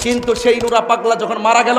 কিন্তু সেই নুরা পাগলা যখন মারা গেল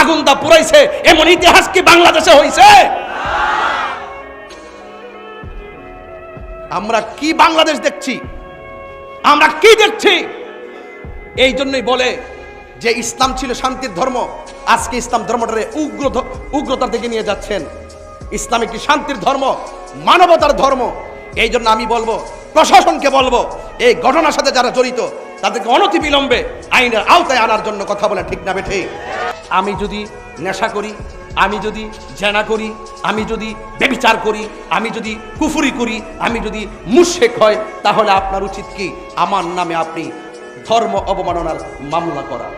আগুন দা পুরাইছে এমন ইতিহাস কি বাংলাদেশে হয়েছে আমরা কি বাংলাদেশ দেখছি? আমরা কি দেখছি? এই জন্যই বলে যে ইসলাম ছিল শান্তির ধর্ম, আজকে ইসলাম ধর্মটারে উগ্র উগ্রতার দিকে নিয়ে যাচ্ছেন। ইসলাম একটি শান্তির ধর্ম, মানবতার ধর্ম। এই জন্য আমি বলব, প্রশাসনকে বলব, এই ঘটনার সাথে যারা জড়িত, তাদেরকে অনতি বিলম্বে আইনের আওতায় আনার জন্য কথা বলে ঠিক না বেঠে আমি যদি নেশা করি, আমি যদি জেনা করি, আমি যদি বেবিচার করি, আমি যদি কুফুরি করি, আমি যদি মুশেক হয় তাহলে আপনার উচিত কি? আমার নামে আপনি ধর্ম অবমাননার মামলা করা।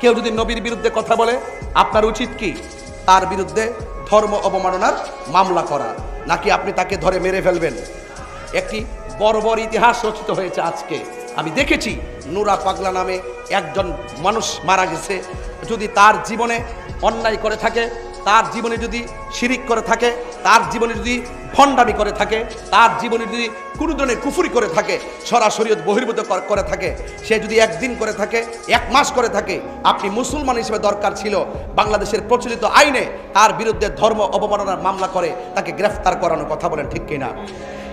কেউ যদি নবীর বিরুদ্ধে কথা বলে, আপনার উচিত কি? তার বিরুদ্ধে ধর্ম অবমাননার মামলা করা। নাকি আপনি তাকে ধরে মেরে ফেলবেন? একটি বড় বড় ইতিহাস রচিত হয়েছে আজকে। আমি দেখেছি নুরা পাগলা নামে একজন মানুষ মারা গেছে, যদি তার জীবনে অন্যায় করে থাকে, তার জীবনে যদি শিরিক করে থাকে, তার জীবনে যদি ভণ্ডামি করে থাকে, তার জীবনে যদি কোনো ধরনের কুফুরি করে থাকে, সরাসরি বহির্ভূত করে থাকে, সে যদি একদিন করে থাকে, এক মাস করে থাকে, আপনি মুসলমান হিসেবে দরকার ছিল, বাংলাদেশের প্রচলিত আইনে তার বিরুদ্ধে ধর্ম অবমাননার মামলা করে তাকে গ্রেফতার করানোর কথা বলেন ঠিক কিনা?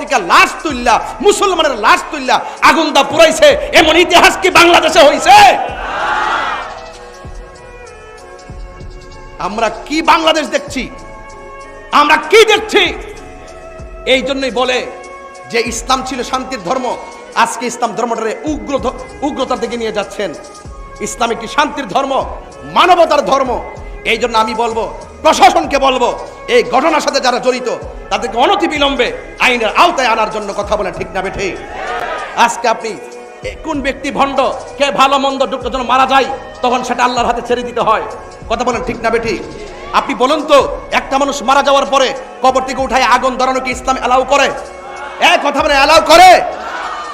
থেকে লাশ তুললা, মুসলমানের লাশ তুললা আগুন দা পুরাইছে। এমন ইতিহাস কি বাংলাদেশে হয়েছে আমরা কি বাংলাদেশ দেখছি? আমরা কি দেখছি? এই জন্যই বলে যে ইসলাম ছিল শান্তির ধর্ম, আজকে ইসলাম ধর্মটারে উগ্র উগ্রতার দিকে নিয়ে যাচ্ছেন। ইসলাম একটি শান্তির ধর্ম, মানবতার ধর্ম। এই জন্য আমি বলব প্রশাসনকে বলব, এই ঘটনার সাথে যারা জড়িত, তাদেরকে অনতি বিলম্বে আইনের আওতায় আনার জন্য কথা বলে ঠিক না বেঠে। আজকে আপনি কোন ব্যক্তি ভণ্ড, কে ভালো মন্দ দুটো জন মারা যায়, তখন সেটা আল্লাহর হাতে ছেড়ে দিতে হয়। কথা বলেন ঠিক না বেঠি। আপনি বলুন তো, একটা মানুষ মারা যাওয়ার পরে কবর থেকে উঠায় আগুন ধরানো কি ইসলাম অ্যালাউ করে? এ কথা বলে অ্যালাউ করে?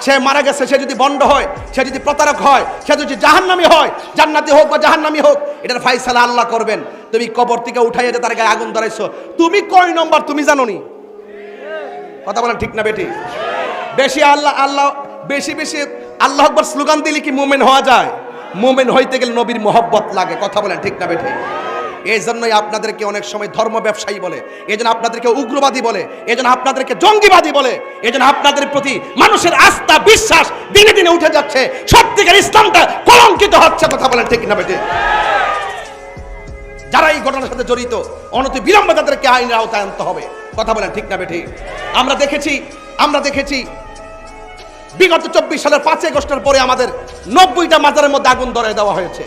সে মারা গেছে, সে যদি বন্ড হয়, সে যদি প্রতারক হয়, সে যদি জাহান্নামি হয়, জান্নাতি হোক বা জাহান্নামি হোক, এটার ফাইসালা আল্লাহ করবেন। তুমি কবর থেকে উঠাইয়া যে তার গায়ে আগুন ধরাইছো, তুমি কয় নম্বর তুমি জানো নি কথা বলেন ঠিক না বেটি? বেশি আল্লাহ আল্লাহ, বেশি বেশি আল্লাহ আকবর স্লোগান দিলে কি মোমেন হওয়া যায়? মোমেন হইতে গেলে নবীর মোহব্বত লাগে, কথা বলেন ঠিক না বেঠে এই জন্যই আপনাদেরকে অনেক সময় ধর্ম ব্যবসায়ী বলে এই জন্য আপনাদেরকে উগ্রবাদী বলে এই জন্য আপনাদেরকে জঙ্গিবাদী বলে এই জন্য আপনাদের প্রতি মানুষের আস্থা, বিশ্বাস দিনে দিনে উঠে যাচ্ছে। সত্যিকার ইসলামটা কলঙ্কিত হচ্ছে, কথা বলেন ঠিক না যারা এই ঘটনার সাথে জড়িত। অনতি বিলম্বে তাদেরকে আইনের আওতায় আনতে হবে। কথা বলেন ঠিক না বেঠি? আমরা দেখেছি আমরা দেখেছি। বিগত চব্বিশ সালের পাঁচই আগস্টের পরে আমাদের নব্বইটা মাজারের মধ্যে আগুন ধরে দেওয়া হয়েছে।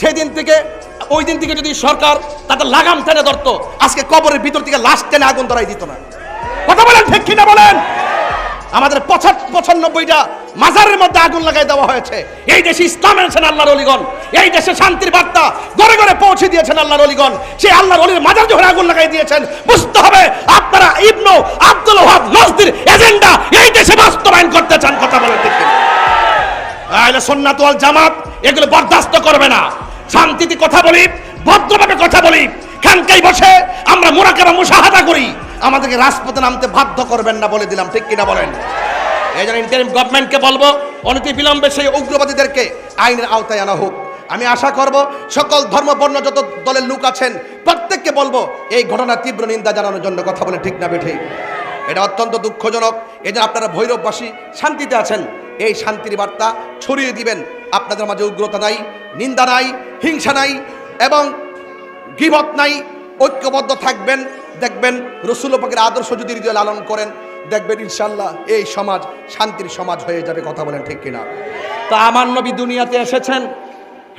সেদিন থেকে, ওই দিন থেকে যদি সরকার তাদের লাগাম টেনে ধরতো, আজকে কবরের ভিতর থেকে লাশ টেনে আগুন ধরাই দিত না। কথা বলেন ঠিক কিনা বলেন? আমাদের পঁচানব্বইটা মাজারের মধ্যে আগুন লাগাই দেওয়া হয়েছে। এই দেশে ইসলাম এনেছেন আল্লাহর অলিগণ। এই দেশে শান্তির বার্তা ঘরে ঘরে পৌঁছে দিয়েছেন আল্লাহর অলিগণ। সেই আল্লাহর অলির মাজার যখন আগুন লাগাই দিয়েছেন। বুঝতে হবে আপনারা Ibnu Abdul Wahab Najdi agenda এই দেশে বাস্তবায়ন করতে চান, কথা ঠিক কিনা? আহলে জামাত এগুলো বরদাস্ত করবে না। শান্তিতে কথা বলি, ভদ্রভাবে কথা বলি। খানকাই বসে আমরা মোরাকাবা মুশাহাদা করি। আমাদেরকে রাজপথে নামতে বাধ্য করবেন না বলে দিলাম, ঠিক কিনা বলেন? এই জন্য ইন্টারিম গভর্নমেন্টকে বলব, অনতি বিলম্বে সেই উগ্রবাদীদেরকে আইনের আওতায় আনা হোক। আমি আশা করব, সকল ধর্ম, বর্ণ, যত দলের লোক আছেন, প্রত্যেককে বলব, এই ঘটনার তীব্র নিন্দা জানানোর জন্য কথা বলে ঠিক না বেঠে। এটা অত্যন্ত দুঃখজনক। এই জন্য আপনারা ভৈরববাসী শান্তিতে আছেন, এই শান্তির বার্তা ছড়িয়ে দিবেন। আপনাদের মাঝে উগ্রতা নাই, নিন্দা নাই, হিংসা নাই, এবং গিবত নাই ঐক্যবদ্ধ থাকবেন, দেখবেন রসুল পাকের আদর্শ যদি হৃদয় লালন করেন, দেখবেন ইনশাল্লাহ এই সমাজ শান্তির সমাজ হয়ে যাবে, কথা বলেন ঠিক কিনা। তা আমার নবী দুনিয়াতে এসেছেন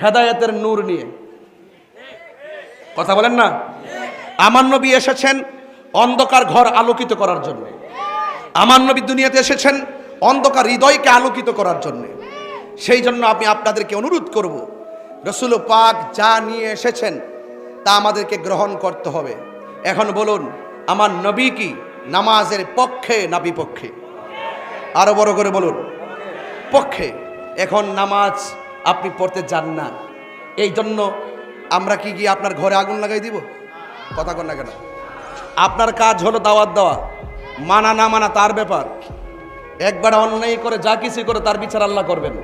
হেদায়েতের নূর নিয়ে। কথা বলেন না? আমার নবী এসেছেন অন্ধকার ঘর আলোকিত করার জন্য। আমার নবী দুনিয়াতে এসেছেন অন্ধকার হৃদয়কে আলোকিত করার জন্য। সেই জন্য আমি আপনাদেরকে অনুরোধ করব, রসুল পাক যা নিয়ে এসেছেন তা আমাদেরকে গ্রহণ করতে হবে। এখন বলুন, আমার নবী কি নামাজের পক্ষে না বিপক্ষে? আরও বড় করে বলুন, পক্ষে। এখন নামাজ আপনি পড়তে যান না। এই জন্য আমরা কি গিয়ে আপনার ঘরে আগুন লাগাই দিব? কথা কন না কেন। আপনার কাজ হলো দাওয়াত দেওয়া। মানা না মানা তার ব্যাপার। একবার অন্যায় করে যা কিছু করে তার বিচার আল্লাহ করবেন।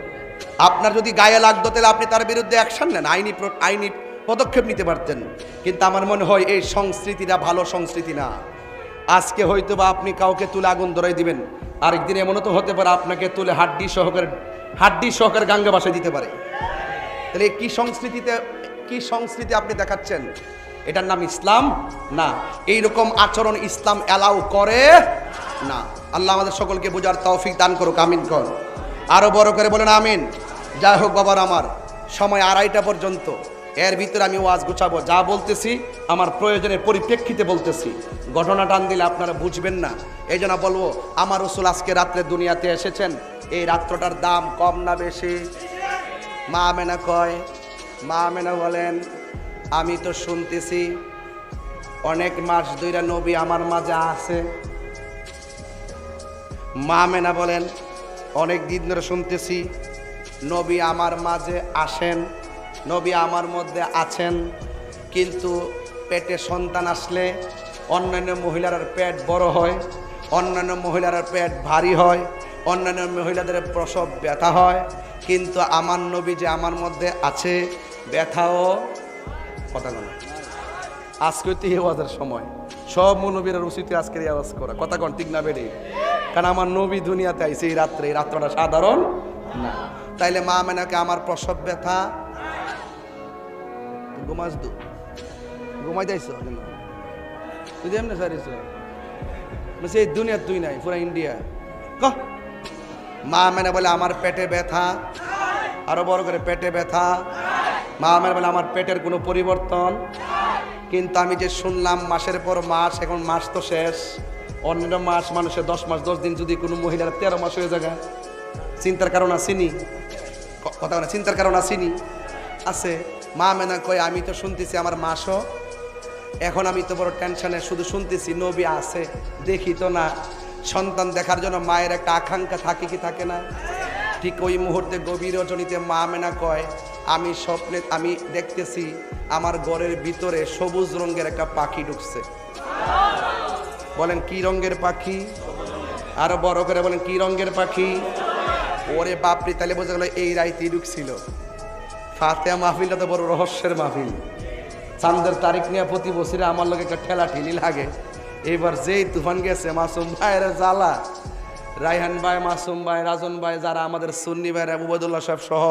আপনার যদি গায়ে লাগতো তাহলে আপনি তার বিরুদ্ধে অ্যাকশন নেন। আইনি আইনি পদক্ষেপ নিতে পারতেন। কিন্তু আমার মনে হয় এই সংস্কৃতিটা ভালো সংস্কৃতি না। আজকে হয়তো বা আপনি কাউকে তুলে আগুন ধরাই দিবেন। আরেকদিন এমনও তো হতে পারে আপনাকে তুলে হাড্ডি সহকারে হাড্ডি সহকারে গাঙ্গে বাসায় দিতে পারে। তাহলে কি সংস্কৃতিতে কি সংস্কৃতি আপনি দেখাচ্ছেন? এটার নাম ইসলাম? না। এই রকম আচরণ ইসলাম অ্যালাউ করে না। আল্লাহ আমাদের সকলকে বোঝার তৌফিক দান করুক, আমিন কর। আরও বড় করে বলেন আমিন। যাই হোক বাবার আমার, সময় আড়াইটা পর্যন্ত। এর ভিতরে আমি ওয়াজ গুছাবো। যা বলতেছি, আমার প্রয়োজনের পরিপ্রেক্ষিতে বলতেছি। ঘটনা টান দিলে আপনারা বুঝবেন না। এই জন্য বলব, আমার রসুল আজকে রাত্রে দুনিয়াতে এসেছেন। এই রাত্রটার দাম কম না বেশি? মা মেনা কয়, মা মেনা বলেন, আমি তো শুনতেছি অনেক মাস দুইটা নবী আমার মাঝে আছে। মা মেনা বলেন, অনেক দিন ধরে শুনতেছি নবী আমার মাঝে আসেন। নবী আমার মধ্যে আছেন, কিন্তু পেটে সন্তান আসলে অন্যান্য মহিলার পেট বড় হয়, অন্যান্য মহিলার পেট ভারী হয়, অন্যান্য মহিলাদের প্রসব ব্যথা হয়, কিন্তু আমার নবী যে আমার মধ্যে আছে, ব্যথাও কথা বলে আজকে তো এই সময়। সব মনোবীরের উচিত আজকের এই আওয়াজ করা। কথা কন ঠিক না বেড়ে? কারণ আমার নবী দুনিয়াতে আইছে এই রাত্রে, এই রাত্রটা সাধারণ না। তাইলে মা মেনাকে আমার প্রসব ব্যথা ঘুমাস দু ঘুমাই যাইছ তুই এমনি সারিস এই দুনিয়া তুই নাই, পুরা ইন্ডিয়া। ক? মা মেনে বলে, আমার পেটে ব্যথা। আরও বড় করে, পেটে ব্যথা। মা মেনে বলে, আমার পেটের কোনো পরিবর্তন। কিন্তু আমি যে শুনলাম, মাসের পর মাস, এখন মাস তো শেষ। অন্য মাস মানুষের দশ মাস, দশ দিন যদি কোনো মহিলার তেরো মাস হয়ে যায় চিন্তার কারণ আসেনি কথা চিন্তার কারণ আসেনি আছে। মা মেনা কয়, আমি তো শুনতেছি আমার মাসও এখন আমি তো বড় টেনশনে, শুধু শুনতেছি নবী আছে, দেখি তো না। সন্তান দেখার জন্য মায়ের একটা আকাঙ্ক্ষা থাকে কি থাকে না? ঠিক ওই মুহূর্তে গভীর রজনীতে মা মেনা কয়, আমি স্বপ্নে, আমি দেখতেছি আমার ঘরের ভিতরে সবুজ রঙের একটা পাখি ঢুকছে। বলেন, কি রঙের পাখি? আরও বড় করে বলেন, কি রঙের পাখি? ওরে বাপরি তাহলে বোঝা গেল এই রাইতেই ঢুকছিল। ফাতেহা মাহফিলটা তো বড় রহস্যের মাহফিল। চান্দের তারিখ নিয়ে প্রতি বছরে আমার লোক একটা ঠেলা ঠেলি লাগে। এবার যেই তুফান গেছে, মাসুম ভাইয়ের জ্বালা। রায়হান ভাই, মাসুম ভাই, রাজন ভাই, যারা আমাদের সুন্নি ভাইয়ের আবুবদুল্লাহ সাহেব সহ